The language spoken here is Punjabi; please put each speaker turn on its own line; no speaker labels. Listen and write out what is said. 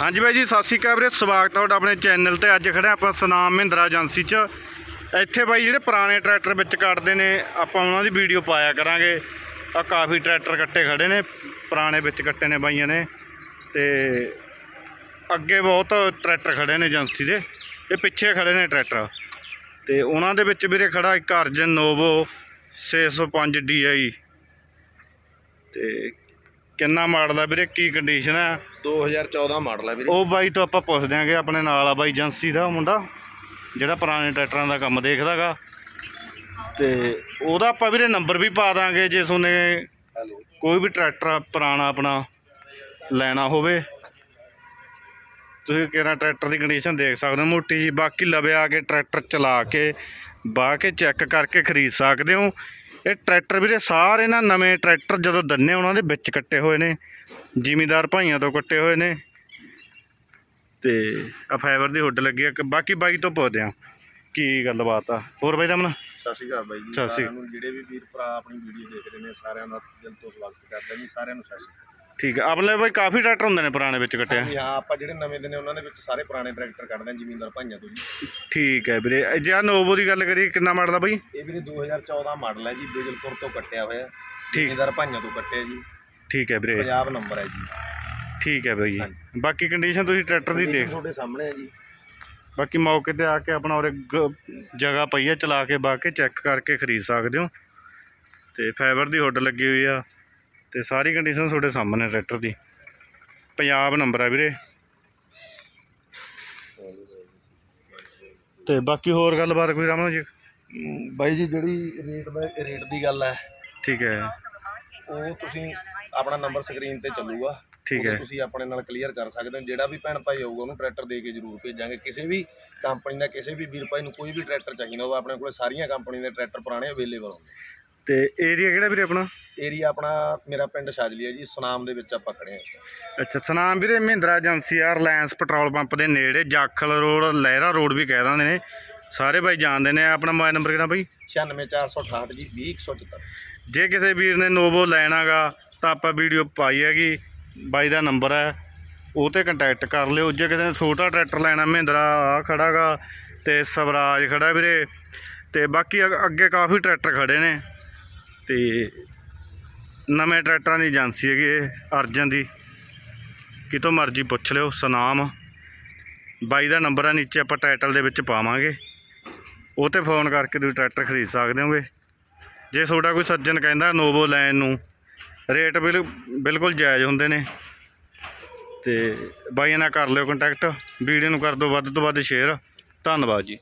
ਹਾਂਜੀ ਬਾਈ ਜੀ, ਸਤਿ ਸ਼੍ਰੀ ਅਕਾਲ ਵੀਰੇ, ਸਵਾਗਤ ਹੈ ਤੁਹਾਡਾ ਆਪਣੇ ਚੈਨਲ ਤੇ। ਅੱਜ ਖੜੇ ਆਪਾਂ ਸੁਨਾਮ ਮਹਿੰਦਰਾ ਏਜੰਸੀ 'ਚ। ਇੱਥੇ ਬਾਈ ਜਿਹੜੇ ਪੁਰਾਣੇ ਟਰੈਕਟਰ ਵਿੱਚ ਕੱਟਦੇ ਨੇ, ਆਪਾਂ ਉਹਨਾਂ ਦੀ ਵੀਡੀਓ ਪਾਇਆ ਕਰਾਂਗੇ। ਆ ਕਾਫੀ ਟਰੈਕਟਰ ਕੱਟੇ ਖੜੇ ਨੇ, ਪੁਰਾਣੇ ਵਿੱਚ ਕੱਟੇ ਨੇ ਬਾਈਆਂ ਨੇ। ਤੇ ਅੱਗੇ ਬਹੁਤ ਟਰੈਕਟਰ ਖੜੇ ਨੇ ਏਜੰਸੀ ਦੇ, ਤੇ ਪਿੱਛੇ ਖੜੇ ਨੇ ਟਰੈਕਟਰ। ਤੇ ਉਹਨਾਂ ਦੇ ਵਿੱਚ ਵੀਰੇ ਖੜਾ ਇੱਕ ਅਰਜਨ ਨੋਵੋ 605 DI ਤੇ ਕਿੰਨਾ ਮਾਡਲ ਆ ਵੀਰੇ? ਕੀ ਕੰਡੀਸ਼ਨ ਆ?
2014 ਮਾਡਲ ਹੈ ਵੀਰੇ।
ਉਹ ਬਾਈ ਤੋਂ ਆਪਾਂ ਪੁੱਛ ਦਿਆਂਗੇ ਆਪਣੇ ਨਾਲ ਆ ਬਾਈ ਏਜੰਸੀ ਦਾ ਮੁੰਡਾ ਜਿਹੜਾ ਪੁਰਾਣੇ ਟਰੈਕਟਰਾਂ ਦਾ ਕੰਮ ਦੇਖਦਾਗਾ ਤੇ ਉਹਦਾ ਆਪਾਂ ਵੀਰੇ ਨੰਬਰ ਵੀ ਪਾ ਦਾਂਗੇ ਜੇ ਤੁਹਾਨੂੰ
ਹੈਲੋ।
ਕੋਈ ਵੀ ਟਰੈਕਟਰ ਪੁਰਾਣਾ ਆਪਣਾ ਲੈਣਾ ਹੋਵੇ। ਤੁਸੀਂ ਕਿਹੜਾ ਟਰੈਕਟਰ ਦੀ ਕੰਡੀਸ਼ਨ ਦੇਖ ਸਕਦੇ ਹੋ ਮੋਟੀ ਜੀ ਬਾਕੀ ਲਵੇ ਆ ਕੇ ਟਰੈਕਟਰ ਚਲਾ ਕੇ ਬਾਹ ਕੇ ਚੈੱਕ ਕਰਕੇ ਖਰੀਦ ਸਕਦੇ ਹੋ। ਇਹ ਟਰੈਕਟਰ ਵੀਰੇ ਸਾਰੇ ਨਾ ਨਵੇਂ ਟਰੈਕਟਰ ਜਦੋਂ ਦੰਨੇ ਉਹਨਾਂ ਦੇ ਵਿੱਚ ਕੱਟੇ ਹੋਏ ਨੇ। ਜ਼ਿਮੀਦਾਰ ਭਾਈਆਂ ਤੋਂ ਕੱਟੇ ਹੋਏ ਨੇ। ਤੇ ਆ ਫਾਈਬਰ ਦੀ ਹੁੱਡ ਲੱਗੀ ਆ। ਬਾਕੀ ਬਾਈ ਤੋਂ ਪੁੱਛਦੇ ਆ। ਕੀ ਗੱਲਬਾਤ ਆ? ਹੋਰ ਬਾਈ ਦਮਨ
ਸਤਿ ਸ਼੍ਰੀ ਅਕਾਲ ਬਾਈ ਜੀ। ਸਾਰਿਆਂ ਨੂੰ ਜਿਹੜੇ ਵੀ ਵੀਰ ਭਰਾ ਆਪਣੀ ਵੀਡੀਓ ਦੇਖ ਰਹੇ ਨੇ ਸਾਰਿਆਂ ਦਾ ਦਿਲ ਤੋਂ ਸਵਾਗਤ ਕਰਦੇ ਜੀ। ਸਾਰਿਆਂ ਨੂੰ ਸਤਿ ਸ਼੍ਰੀ ਅਕਾਲ।
ਠੀਕ ਆ ਆਪਣੇ ਬਾਈ ਕਾਫੀ ਟਰੈਕਟਰ ਹੁੰਦੇ ਨੇ ਪੁਰਾਣੇ ਵਿੱਚ ਕੱਟੇ
ਹਾਂਜੀ ਹਾਂ ਆਪਾਂ ਜਿਹੜੇ ਨਵੇਂ ਦਿਨ ਨੇ ਉਹਨਾਂ ਦੇ ਵਿੱਚ ਸਾਰੇ ਪੁਰਾਣੇ ਟਰੈਕਟਰ ਕੱਢਦੇ ਹਾਂ ਜ਼ਮੀਨਦਾਰ ਭਾਈਆਂ ਤੋਂ ਜੀ।
ਠੀਕ ਹੈ ਵੀਰੇ। ਇਹ ਜੇ ਆਹ ਨੋਵੋ ਦੀ ਗੱਲ ਕਰੀਏ ਕਿੰਨਾ ਮਾਡਲ ਆ ਬਾਈ?
ਇਹ ਵੀਰੇ 2014 ਮਾਡਲ ਹੈ ਜੀ ਬੇਜਲਪੁਰ ਤੋਂ ਕੱਟਿਆ ਹੋਇਆ। ਜ਼ਮੀਨਦਾਰ ਭਾਈਆਂ ਤੋਂ ਕੱਟਿਆ ਜੀ।
ਠੀਕ ਹੈ ਵੀਰੇ।
ਪੰਜਾਬ ਨੰਬਰ ਹੈ ਜੀ।
ਠੀਕ ਹੈ ਬਾਈ।
ਹਾਂਜੀ।
ਬਾਕੀ ਕੰਡੀਸ਼ਨ ਤੁਸੀਂ ਟਰੈਕਟਰ ਦੀ ਦੇਖ।
ਤੁਹਾਡੇ ਸਾਹਮਣੇ ਹੈ ਜੀ।
ਬਾਕੀ ਮੌਕੇ ਤੇ ਆ ਕੇ ਆਪਣਾ ਉਰੇ ਗ- ਜਗ੍ਹਾ ਪਈ ਹੈ ਚਲਾ ਕੇ ਬਾ ਕੇ ਚੈੱਕ ਕਰਕੇ ਖਰੀਦ ਸਕਦੇ ਹੋ। ਤੇ ਫਾਈਬਰ ਦੀ ਹੁੱਡ ਲੱਗੀ ਹੋਈ ਆ। ਤੇ ਸਾਰੀ ਕੰਡੀਸ਼ਨ ਤੁਹਾਡੇ ਸਾਹਮਣੇ ਟਰੈਕਟਰ ਦੀ। ਪੰਜਾਬ ਨੰਬਰ ਆ ਵੀਰੇ। ਤੇ ਬਾਕੀ ਹੋਰ ਗੱਲਬਾਤ ਕੋਈ ਰਾਮਨ ਜੀ?
ਬਾਈ ਜੀ ਜਿਹੜੀ ਰੇਟ ਦਾ ਰੇਟ ਦੀ ਗੱਲ ਹੈ
ਠੀਕ ਹੈ।
ਉਹ ਤੁਸੀਂ ਆਪਣਾ ਨੰਬਰ ਸਕਰੀਨ ਤੇ ਚੱਲੂਗਾ।
ਠੀਕ ਹੈ।
ਤੁਸੀਂ ਆਪਣੇ ਨਾਲ ਕਲੀਅਰ ਕਰ ਸਕਦੇ ਹੋ। ਜਿਹੜਾ ਵੀ ਭੈਣ ਭਾਈ ਹੋਊਗਾ ਉਹਨੂੰ ਟਰੈਕਟਰ ਦੇ ਕੇ ਜ਼ਰੂਰ ਭੇਜਾਂਗੇ। ਕਿਸੇ ਵੀ ਕੰਪਨੀ ਦਾ ਕਿਸੇ ਵੀ ਵੀਰ ਭਾਈ ਨੂੰ ਕੋਈ ਵੀ ਟਰੈਕਟਰ ਚਾਹੀਦਾ ਹੋਵੇ ਆਪਣੇ ਕੋਲ ਸਾਰੀਆਂ ਕੰਪਨੀ ਦੇ ਟਰੈਕਟਰ ਪੁਰਾਣੇ ਅਵੇਲੇਬਲ ਹੁੰਦੇ
ਤੇ ਏਰੀਆ ਕਿਹੜਾ ਵੀਰੇ ਆਪਣਾ?
ਏਰੀਆ ਆਪਣਾ ਮੇਰਾ ਪਿੰਡ ਸ਼ਾਜਲੀ ਹੈ ਜੀ ਸੁਨਾਮ ਦੇ ਵਿੱਚ ਆਪਾਂ ਖੜੇ ਹਾਂ।
ਅੱਛਾ ਸਨਾਮ ਵੀਰੇ ਮਹਿੰਦਰਾ ਏਜੰਸੀ ਆ ਰਿਲਾਇੰਸ ਪੈਟਰੋਲ ਪੰਪ ਦੇ ਨੇੜੇ ਜਾਖਲ ਰੋਡ ਲਹਿਰਾ ਰੋਡ ਵੀ ਕਹਿ ਦਿੰਦੇ ਨੇ। ਸਾਰੇ ਬਾਈ ਜਾਣਦੇ ਨੇ ਆਪਣਾ ਮੋਬਾਈਲ ਨੰਬਰ ਕਿਹੜਾ ਬਾਈ?
96468 ਜੀ 20174
ਜੇ ਕਿਸੇ ਵੀਰ ਨੇ ਨੋਵੋ ਲੈਣਾਗਾ ਤਾਂ ਆਪਾਂ ਵੀਡੀਓ ਪਾਈ ਹੈਗੀ ਬਾਈ ਦਾ ਨੰਬਰ ਹੈ ਉਹ ਤੇ ਕੰਟੈਕਟ ਕਰ ਲਿਓ। ਜੇ ਕਿਸੇ ਨੇ ਛੋਟਾ ਟਰੈਕਟਰ ਲੈਣਾ ਮਹਿੰਦਰਾ ਆ ਖੜਾਗਾ ਤੇ ਸਵਰਾਜ ਖੜਾ ਵੀਰੇ। ਤੇ ਬਾਕੀ ਅੱਗੇ ਕਾਫੀ ਟਰੈਕਟਰ ਖੜੇ ਨੇ। ਤੇ ਨਵੇਂ ਟਰੈਕਟਰਾਂ ਦੀ ਏਜੰਸੀ ਹੈਗੀ ਇਹ, ਅਰਜਨ ਦੀ। ਕਿਤੋਂ ਮਰਜ਼ੀ ਪੁੱਛ ਲਿਓ, ਸੁਨਾਮ। ਬਾਈ ਦਾ ਨੰਬਰ ਆ, ਨੀਚੇ ਆਪਾਂ ਟਾਈਟਲ ਦੇ ਵਿੱਚ ਪਾਵਾਂਗੇ। ਉਹ ਤੇ ਫੋਨ ਕਰਕੇ ਤੁਸੀਂ ਟਰੈਕਟਰ ਖਰੀਦ ਸਕਦੇ ਹੋਗੇ। ਜੇ ਤੁਹਾਡਾ ਕੋਈ ਸੱਜਣ ਕਹਿੰਦਾ ਨੋਵੋ ਲੈਣ ਨੂੰ, ਰੇਟ ਬਿਲ, ਬਿਲਕੁਲ ਜਾਇਜ਼ ਹੁੰਦੇ ਨੇ। ਤੇ ਬਾਈਆਂ ਨਾਲ ਕਰ ਲਿਓ ਕੰਟੈਕਟ ਵੀਡੀਓ ਨੂੰ ਕਰ ਦਿਓ ਵੱਧ ਤੋਂ ਵੱਧ ਸ਼ੇਅਰ ਧੰਨਵਾਦ ਜੀ।